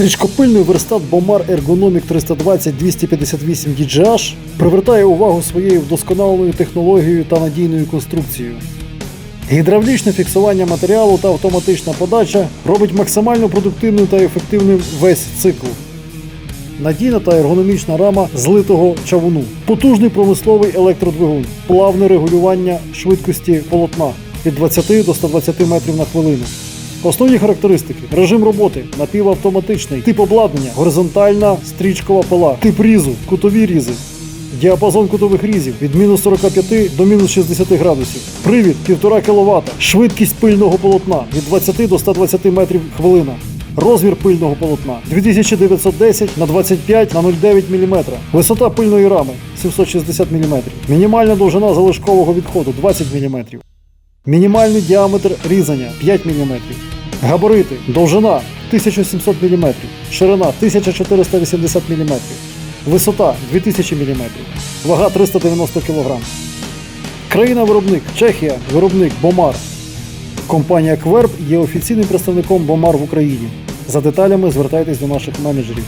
Стрічкопильний верстат Bomar Ergonomic 320 258 DGH привертає увагу своєю вдосконаленою технологією та надійною конструкцією. Гідравлічне фіксування матеріалу та автоматична подача робить максимально продуктивним та ефективним весь цикл. Надійна та ергономічна рама злитого чавуну, потужний промисловий електродвигун, плавне регулювання швидкості полотна від 20 до 120 метрів на хвилину. Основні характеристики: режим роботи, напівавтоматичний, тип обладнання, горизонтальна стрічкова пила, тип різу, кутові різи, діапазон кутових різів. Від мінус 45 до мінус 60 градусів, привід 1,5 кВт, швидкість пильного полотна від 20 до 120 метрів хвилина. Розмір пильного полотна 2910 на 25 на 0,9 мм. Висота пильної рами 760 мм. Мінімальна довжина залишкового відходу 20 мм. Мінімальний діаметр різання 5 мм. Габарити. Довжина 1700 мм. Ширина 1480 мм. Висота 2000 мм. Вага 390 кг. Країна-виробник Чехія. Виробник Бомар. Компанія Кверб є офіційним представником Бомар в Україні. За деталями звертайтесь до наших менеджерів.